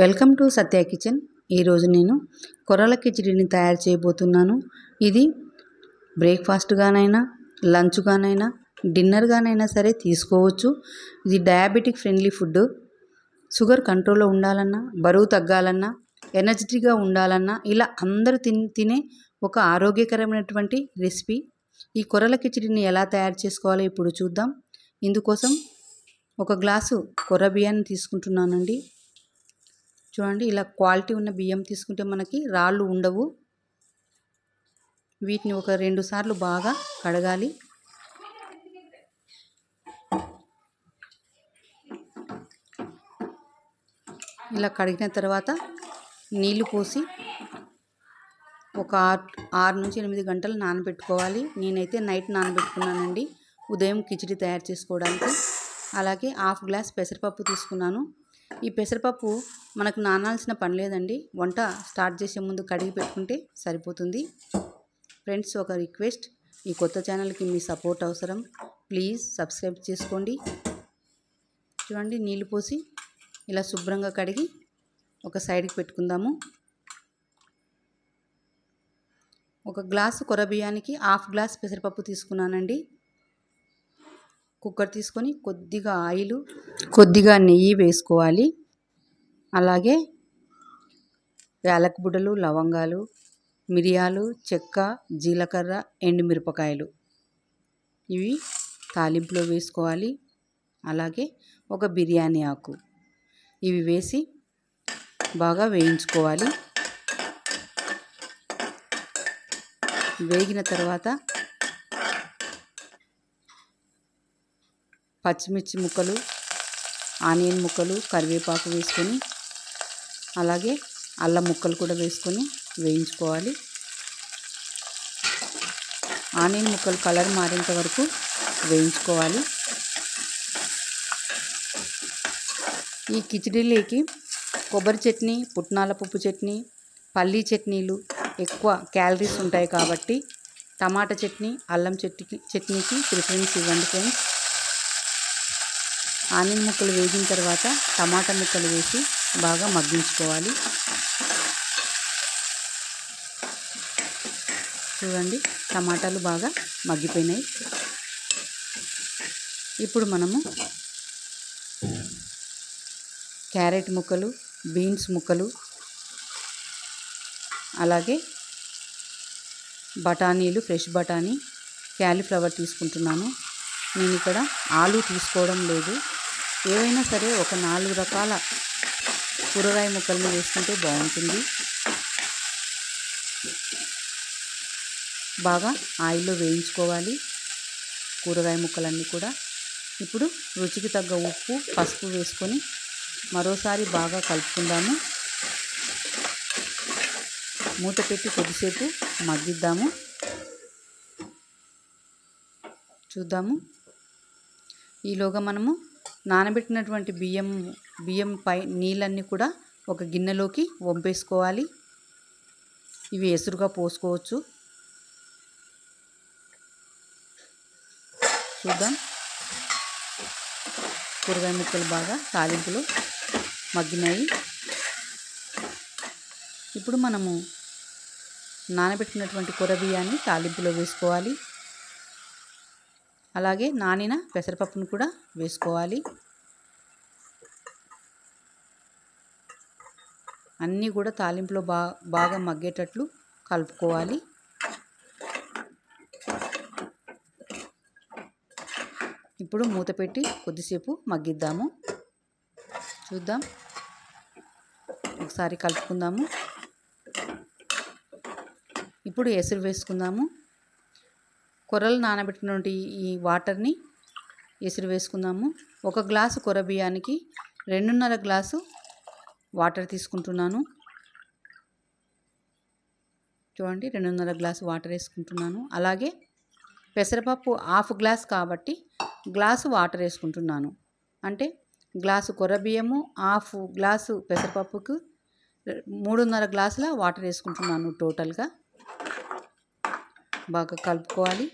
Welcome to Satya kitchen. ఈరోజు నేను కొర్రల కిచిడిని తయారు చేయబోతున్నాను. ఇది బ్రేక్ఫాస్ట్గానైనా లంచ్గానైనా డిన్నర్గానైనా సరే తీసుకోవచ్చు. ఇది డయాబెటిక్ ఫ్రెండ్లీ ఫుడ్. షుగర్ కంట్రోల్లో ఉండాలన్నా బరువు తగ్గాలన్నా ఎనర్జెటిక్గా ఉండాలన్నా ఇలా అందరూ తిని తినే ఒక ఆరోగ్యకరమైనటువంటి రెసిపీ. ఈ కొర్రల కిచిడిని ఎలా తయారు చేసుకోవాలో ఇప్పుడు చూద్దాం. ఇందుకోసం ఒక గ్లాసు కొర్ర బియ్యాన్ని తీసుకుంటున్నానండి. చూడండి ఇలా క్వాలిటీ ఉన్న బియ్యం తీసుకుంటే మనకి రాళ్ళు ఉండవు. వీటిని ఒక రెండు సార్లు బాగా కడగాలి. ఇలా కడిగిన తర్వాత నీళ్ళు పోసి ఒక ఆరు ఆరు నుంచి ఎనిమిది గంటలు నానబెట్టుకోవాలి. నేనైతే నైట్ నానబెట్టుకున్నానండి ఉదయం కిచిడి తయారు చేసుకోవడానికి. అలాగే హాఫ్ గ్లాస్ పెసరపప్పు తీసుకున్నాను. ఈ పెసరపప్పు మనకు నానాల్సిన పని లేదండి. వంట స్టార్ట్ చేసే ముందు కడిగి పెట్టుకుంటే సరిపోతుంది. ఫ్రెండ్స్ ఒక రిక్వెస్ట్. ఈ కొత్త ఛానల్కి మీ సపోర్ట్ అవసరం. ప్లీజ్ సబ్స్క్రైబ్ చేసుకోండి. చూడండి నీళ్ళు పోసి ఇలా శుభ్రంగా కడిగి ఒక సైడ్కి పెట్టుకుందాము. ఒక గ్లాసు కొర బియ్యానికి హాఫ్ గ్లాస్ పెసరపప్పు తీసుకున్నానండి. కుక్కర్ తీసుకొని కొద్దిగా ఆయిల్ కొద్దిగా నెయ్యి వేసుకోవాలి. అలాగే యాలకుబుడ్డలు లవంగాలు మిరియాలు చెక్క జీలకర్ర ఎండుమిరపకాయలు ఇవి తాలింపులో వేసుకోవాలి. అలాగే ఒక బిర్యానీ ఆకు. ఇవి వేసి బాగా వేయించుకోవాలి. వేగిన తర్వాత పచ్చిమిర్చి ముక్కలు ఆనియన్ ముక్కలు కరివేపాకు వేసుకొని అలాగే అల్లం ముక్కలు కూడా వేసుకొని వేయించుకోవాలి. ఆనియన్ ముక్కలు కలర్ మారేంత వరకు వేయించుకోవాలి. ఈ కిచిడీలోకి కొబ్బరి చట్నీ పుట్నాల పప్పు చట్నీ పల్లీ చట్నీలు ఎక్కువ క్యాలరీస్ ఉంటాయి కాబట్టి టమాటా చట్నీ అల్లం చట్నీకి చట్నీకి ప్రిఫరెన్స్ ఇవ్వండి ఫ్రెండ్స్. ఆనియన్ ముక్కలు వేగిన తర్వాత టమాటా ముక్కలు వేసి బాగా మగ్గించుకోవాలి. చూడండి టమాటాలు బాగా మగ్గిపోయినాయి. ఇప్పుడు మనము క్యారెట్ ముక్కలు బీన్స్ ముక్కలు అలాగే బఠానీలు ఫ్రెష్ బఠానీ క్యాలీఫ్లవర్ తీసుకుంటున్నాను. నేను ఇక్కడ ఆలు తీసుకోవడం లేదు. ఏవైనా సరే ఒక నాలుగు రకాల కూరగాయ ముక్కలను వేసుకుంటే బాగుంటుంది. బాగా ఆయిల్లో వేయించుకోవాలి కూరగాయ ముక్కలన్నీ కూడా. ఇప్పుడు రుచికి తగ్గ ఉప్పు పసుపు వేసుకొని మరోసారి బాగా కలుపుకుందాము. మూత పెట్టి కొద్దిసేపు మగ్గిద్దాము. చూద్దాము. ఈలోగా మనము నానబెట్టినటువంటి బియ్యం బియ్యం పై నీళ్ళన్నీ కూడా ఒక గిన్నెలోకి వంపేసుకోవాలి. ఇవి ఎసురుగా పోసుకోవచ్చు. చూద్దాం. కూరగాయ ముక్కలు బాగా తాలింపులో మగ్గినాయి. ఇప్పుడు మనము నానబెట్టినటువంటి కూర బియ్యాన్ని తాలింపులో వేసుకోవాలి. అలాగే నానిన పెసరపప్పును కూడా వేసుకోవాలి. అన్నీ కూడా తాలింపులో బా బాగా మగ్గేటట్లు కలుపుకోవాలి. ఇప్పుడు మూత పెట్టి కొద్దిసేపు మగ్గిద్దాము. చూద్దాం. ఒకసారి కలుపుకుందాము. ఇప్పుడు ఎసురు వేసుకుందాము. కొర్రలు నానబెట్టినటువంటి ఈ వాటర్ని ఎసురు వేసుకుందాము. ఒక గ్లాసు కొర్ర బియ్యానికి రెండున్నర గ్లాసు వాటర్ తీసుకుంటున్నాను. చూడండి రెండున్నర గ్లాసు వాటర్ వేసుకుంటున్నాను. అలాగే పెసరపప్పు హాఫ్ గ్లాస్ కాబట్టి గ్లాసు వాటర్ వేసుకుంటున్నాను. అంటే గ్లాసు కొర్ర బియ్యము హాఫ్ గ్లాసు పెసరపప్పుకు మూడున్నర గ్లాసుల వాటర్ వేసుకుంటున్నాను టోటల్గా. బాగా కలుపుకోవాలి.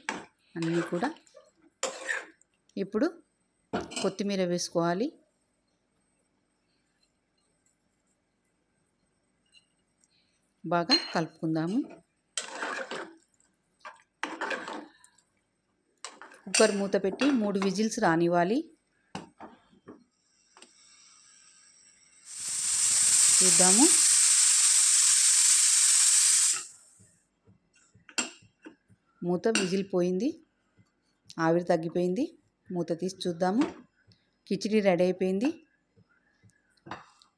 అన్నీ కూడా ఇప్పుడు కొత్తిమీర వేసుకోవాలి. బాగా కలుపుకుందాము. కుక్కర్ మూత పెట్టి మూడు విజిల్స్ రానివ్వాలి. చూద్దాము. మూత విజిల్ పోయింది ఆవిరి తగ్గిపోయింది. మూత తీసి చూద్దాము. కిచిడి రెడీ అయిపోయింది.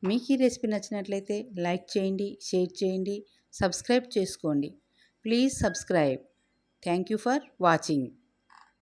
మీకు ఈ రెసిపీ నచ్చినట్లయితే లైక్ చేయండి షేర్ చేయండి సబ్స్క్రైబ్ చేసుకోండి. Please subscribe. Thank you for watching.